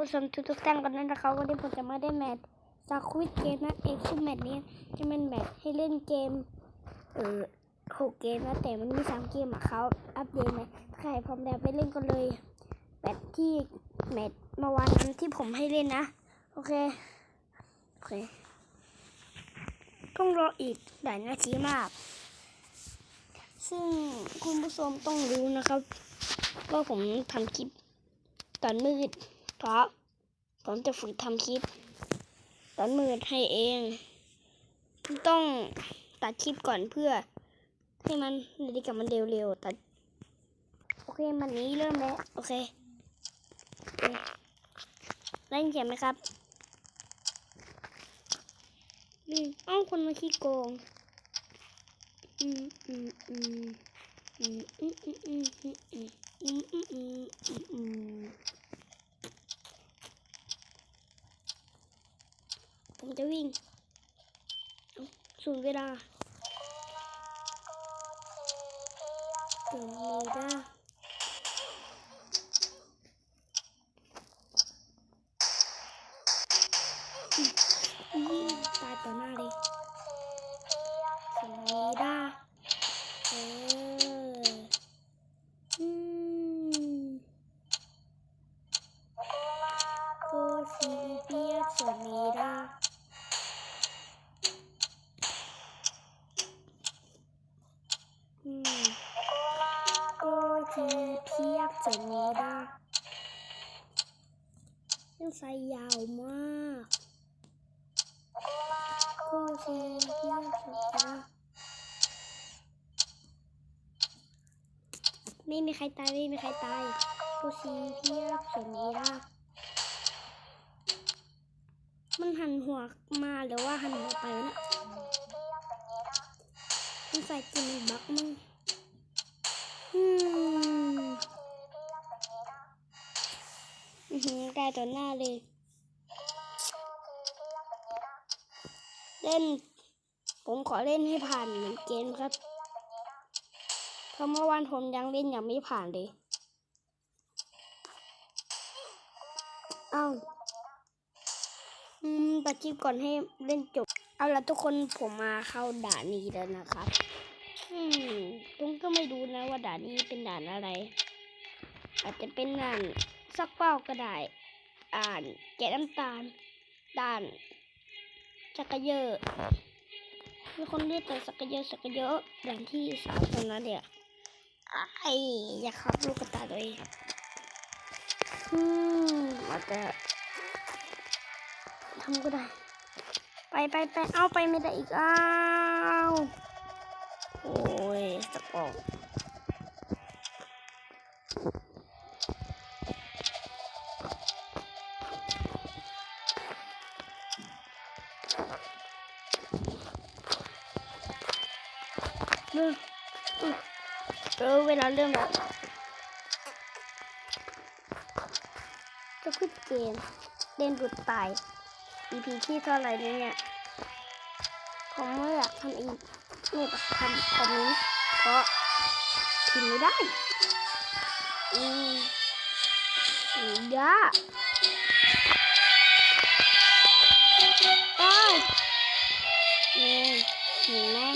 ผู้ชมทุกๆท่านกันด้วยนะครับวันนี้ผมจะมาได้แมทสควิตเกมนะเองซึ่งแมทนี้จะเป็นแมทให้เล่นเกม เออหกเกมนะ แต่มันมีสามเกมอะเขาอัปเดตไหมใครพร้อมแล้วไปเล่นกันเลย แมทที่แมทเมื่อวานนั้นที่ผมให้เล่นนะ โอเค โอเค ต้องรออีกหลายนาทีมาก ซึ่งคุณผู้ชมต้องรู้นะครับว่าผมทำคลิปตอนมืด เพราะผมจะฝึกทำคลิปตอนมืดให้เอง ต้องตัดคลิปก่อนเพื่อ ให้มันนาฬิกามันเร็วๆตัดโอเคมันนี้เริ่มแล้ว โอเคเคได้ยินเสียงไหมครับอืมเอ้าคนมาขี้โกงอืมอืมอืมอืมอืมอืมอืมอืมอืมอืมอืมอืมอืมอืม ผมจะวิ่งสูนเวลาสูนเวล อ้ทีเพียบเจนนี้ได้ยังใส่ยาวมากโอ้ทีเพียบเจนนี้ได้ไม่มีใครตายไม่มีใครตายโอ้ทีเพียบเจนนี้ได้มันหันหัวมาหรือว่าหันหัวไปวะเนี่ยมันใส่กินบักมึง ต่อหน้าเลย เล่น ผมขอเล่นให้ผ่านหนึ่งเกมครับเพราะเมื่อวานผมยังเล่นยังไม่ผ่านเลยเอ้าอืมตัดคลิปก่อนให้เล่นจบ เอาละทุกคนผมมาเข้าด่านนี้แล้วนะครับอืมผมก็ไม่รู้นะว่าด่านนี้เป็นด่านอะไร อาจจะเป็นด่านซักเป้าก็ได้ อ่าน แกะน้ำตาล ด่านสักเยอะมีคนเรียกแต่สักเยอะสักเยอะด่านที่สามคนนั้นเนี่ยวไอ้อยากขับลูกกระตายตัวเองอืมอาจจะทำก็ได้ ไปไปไปเอาไปไม่ได้อีกอ้าวโอ้ยสกปร เริ่มอุ๊ยเออเวลาเริ่มแล้วจะขึ้นเกมเล่นดุดตาย EP ที่เท่าไหร่เนี่ยผมไม่อยากทำอีกไม่อยากทำคอมเมนต์เพราะพิมพ์ไม่ได้ อืมอืมยากอ้าวนี่เห็นไหมเ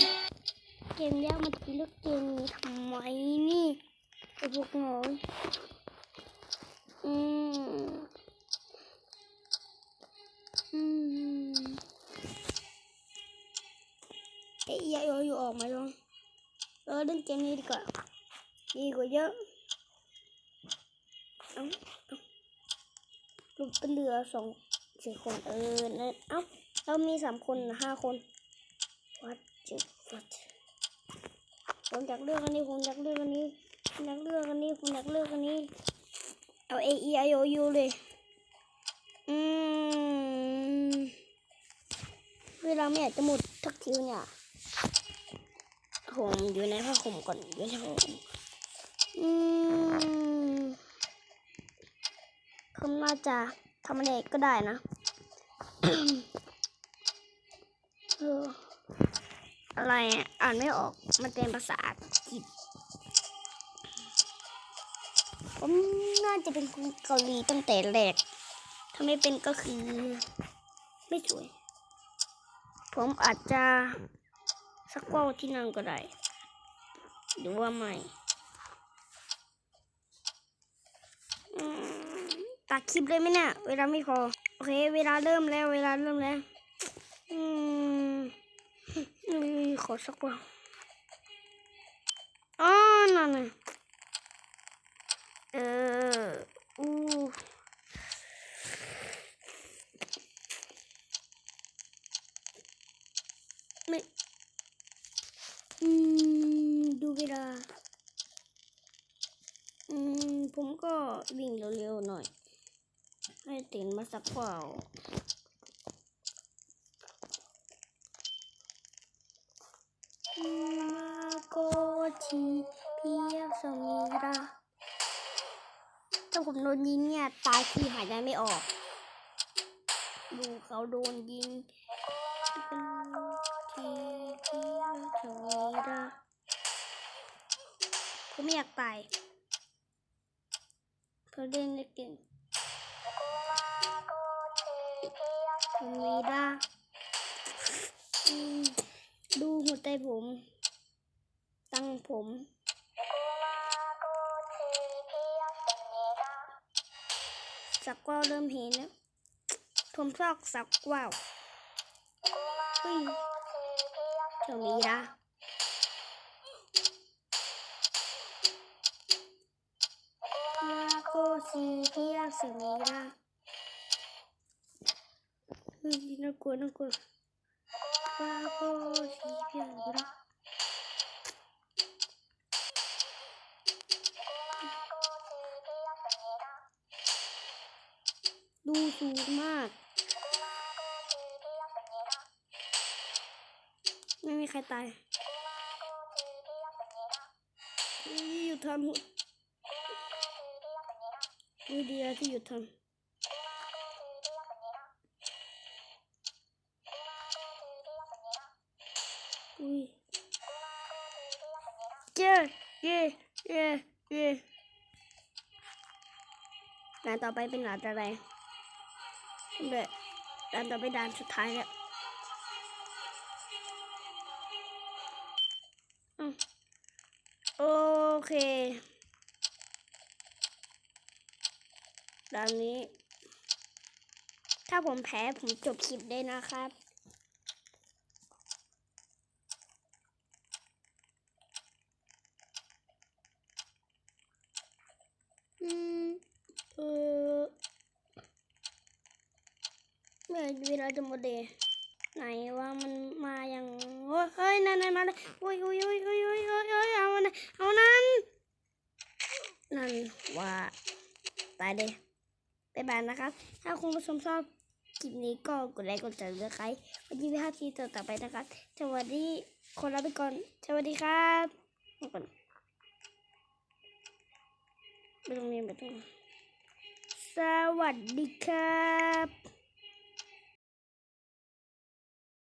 กมยากมันจะเลือกเกมนี้ทำไมนี่ไอ้พวกหนูอืมอืมเอ้ยอย่าอยอยู่ออกมาลงเออเล่นเกมนี้ดีกว่า ดีกว่าเยอะเอ้าลุกเป็นเรือสองสี่คนเออนั่นเอ้าเรามีสามคนห้าคนวัดจุดวัด ผมอยากเลือกอันนี้ผมอยากเลือกอันนี้ผมอยากเลือกอันนี้ผมอยากเลือกอันนี้ เอา A E I O U เลย อืมเวลาไม่อยากจะหมดทักทีเนี่ยผมอยู่ในผ้าห่มก่อนอยู่ในผ้าห่มอืมผมน่าจะทำอะไรก็ได้นะ เออ อะไรอ่านไม่ออกมันเป็นภาษาอังกฤษผมน่าจะเป็นคนเกาหลีตั้งแต่แรกถ้าไม่เป็นก็คือ ไม่สวย ผมอาจจะสักว่าวที่นั่งก็ได้หรือว่าไม่ตัดคลิปเลยไหมเนี่ยเวลาไม่พอ โอเค เวลาเริ่มแล้ว เวลาเริ่มแล้ว อืมอืม ขอสักว่าวอ๋อนั่นน่ะเอออู้ไม่อืมดูเวลาอืมผมก็วิ่งเร็วๆหน่อย ให้ตื่นมาสักเปล่าโก ชีเพียงสมีราถ้าผมโดนยิงเนี่ยตายคือหายใจไม่ออก ดูเขาโดนยิงทีที่ตรงนี้ละผมไม่อยากตายเขาเล่นได้เก่งตรงนี้ละดูหัวใจผม งผม สักว่าวเริ่มเห็นแล้วผมชอบสักว่าวเฮ้ยเจ้ามีละมาโกซีเพียงสมีละเฮ้ยน่ากลัวน่ากลัวมาโก ดูสูงมาก ไม่มีใครตายอุ๊ยหยุดทำหุวิดีโอที่หยุดทำอุ้ยเย้เย้เย้เย้ด่านต่อไปเป็นด่านอะไร เด็ดด่านต่อไปด่านสุดท้ายแล้วอืมโอเคดังนี้ ถ้าผมแพ้ผมจบคลิปได้นะครับ อืม เออ เมื่อเวลาจะหมดเดย์ไหนว่ามันมาอย่างโอ้ยเฮ้ยนั่นนั่นมาเลยโอ้ยโอ้ยโอ้ยโอ้ยโอ้ยโอ้ยโอ้ยเอามันเอานั้น นั่นว่าตายเลยบ๊ายบายนะครับ ถ้าคุณผู้ชมชอบคลิปนี้ก็กดไลค์กดติดตามใครวันนี้วิหาทีต่อต่อไปนะครับสวัสดีคนลาไปก่อนสวัสดีครับไปก่อนไม่ต้องเรียนไม่ต้องสวัสดีครับ